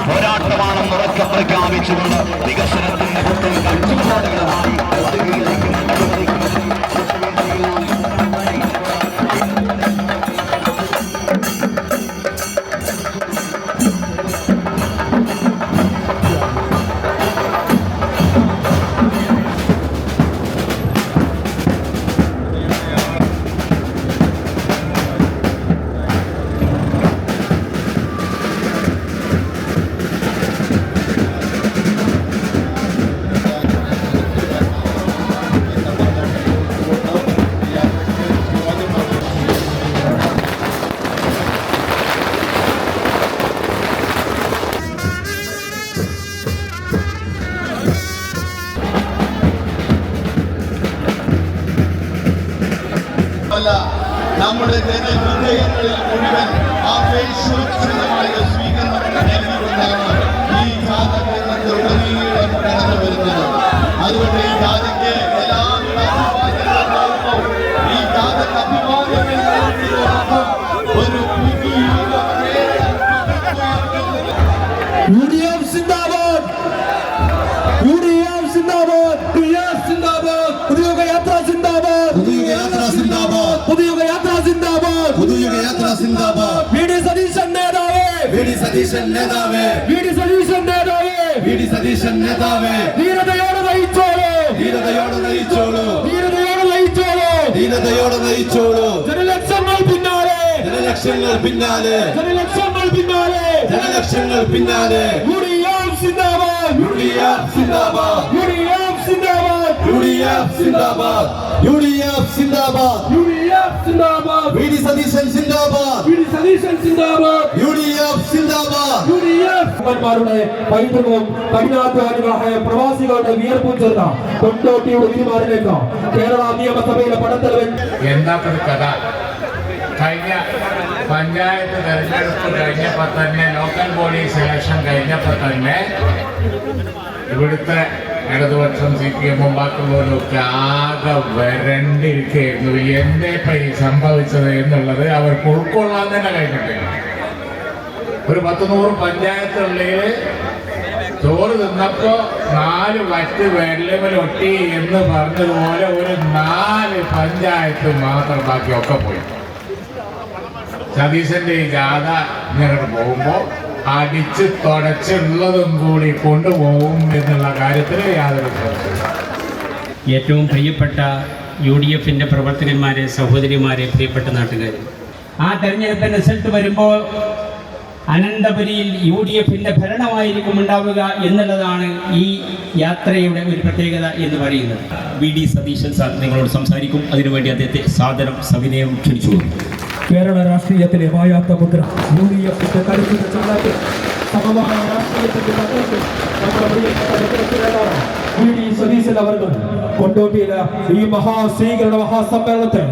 പോരാട്ടമാണെന്ന് ഉറക്കെ പ്രഖ്യാപിച്ചുകൊണ്ട് വികസനത്തിന്റെ പുത്തൻ കാഴ്ചപ്പാടുകളുമായി അല്ല നമ്മുടെ ജനഹൃദയങ്ങളിൽ മുഴുവൻ ആ സുരക്ഷിതമായ സ്വീകരണം ഈ വരുന്നത്. അതുകൊണ്ട് ഈ ജാഥയ്ക്ക് അഭിവാദ്യങ്ങളും ഈ ഒരു പുതിയ സിന്ദാബാദ് നേതാവേ വി ഡി സതീശൻ നേതാവേ. വി ഡി സതീശൻ നേതാവേ. വി ഡി സതീശൻ നേതാവേ. ധീരതയോടെ നയിച്ചോളൂ. ധീരതയോടെ നയിച്ചോളൂ. ധീരതയോടെ നയിച്ചോളൂ. ധീരതയോടെ നയിച്ചോളൂ. ജനലക്ഷങ്ങൾ പിന്നാലെ. ജനലക്ഷങ്ങൾ പിന്നാലെ. ജനലക്ഷങ്ങൾ പിന്നാലെ. ജനലക്ഷങ്ങൾ പിന്നാലെ. യുഡിഎഫ് സിന്ദാബാദ്. യുഡിഎഫ് സിന്ദാബാദ്. യുഡിഎഫ് സിന്ദാബാദ്. യുഡിഎഫ് സിന്ദാബാദ്. യുഡിഎഫ് സിന്ദാബാദ്. സിന്ദാബാദ്. വി ഡി സതീശൻ സിന്ദാബാദ്. വി ഡി സതീശൻ സിന്ദാബാദ്. യുഡിഎഫ് സിന്ദാബാദ്. യുഡിഎഫ്മാരുടെ പൈതൃകവും കഠിനാധ്വാനികളായ പ്രവാസികളുടെ വിയർപ്പും ചേർന്ന കൊണ്ടോട്ടിയുടെ തീരുമാനത്തിലേക്ക് കേരള നിയമസഭയിലെ പടത്തലവൻ. എന്താ കഥ? കഴിഞ്ഞ പഞ്ചായത്ത് തെരഞ്ഞെടുപ്പ് കഴിഞ്ഞപ്പോൾ തന്നെ ലോക്കൽ ബോഡി സെലക്ഷൻ കഴിഞ്ഞപ്പോൾ തന്നെ ഇവിടുത്തെ ഇടതുപക്ഷം സി പി എമ്മും ബാക്കിയുള്ളവരൊക്കെ ആകെ വരണ്ടിരിക്കുകയായിരുന്നു. എന്തേ പൈ സംഭവിച്ചത് എന്നുള്ളത് അവർക്ക് ഉൾക്കൊള്ളാൻ തന്നെ കഴിഞ്ഞിട്ടില്ല. ഒരു പത്ത് നൂറ് പഞ്ചായത്തുള്ളിൽ ചോറ് തിന്നപ്പോ നാല് വറ്റ് വെള്ളമിലൊട്ടി എന്ന് പറഞ്ഞതുപോലെ ഒരു നാല് പഞ്ചായത്ത് മാത്രം ബാക്കിയൊക്കെ പോയി. സതീശന്റെ ഈ ജാഥ ഇങ്ങോട്ട് പോകുമ്പോ അടിച്ച് തുടച്ചുള്ളതും കൂടി കൊണ്ടുപോകും എന്നുള്ള കാര്യത്തിൽ യാതൊരു ഏറ്റവും പ്രിയപ്പെട്ട യു ഡി എഫിന്റെ പ്രവർത്തകന്മാരെ സഹോദരിമാരെ പ്രിയപ്പെട്ട നാട്ടുകാർ ആ തെരഞ്ഞെടുപ്പിന്റെ റിസൾട്ട് വരുമ്പോൾ അനന്തപുരിയിൽ യു ഡി എഫിന്റെ ഭരണമായിരിക്കും ഉണ്ടാവുക എന്നുള്ളതാണ് ഈ യാത്രയുടെ ഒരു പ്രത്യേകത എന്ന് പറയുന്നത്. വി. ഡി. സതീശൻ സാർ നിങ്ങളോട് സംസാരിക്കും. അതിനുവേണ്ടി അദ്ദേഹത്തെ സാദരം സവിനയം ക്ഷണിച്ചു കേരള രാഷ്ട്രീയത്തിലെ മായാത്ത മുദ്ര. യു ഡി എഫിന്റെ കരുത്തിന്റെ ചുമതല സമവായ രാഷ്ട്രീയത്തിന്റെ പത്രത്തിൽ നമ്മുടെ പ്രിയപ്പെട്ട വി സതീശൻ അവർ കൊണ്ടോട്ടിയിലെ ഈ മഹാസ്വീകരണ മഹാസമ്മേളനത്തെ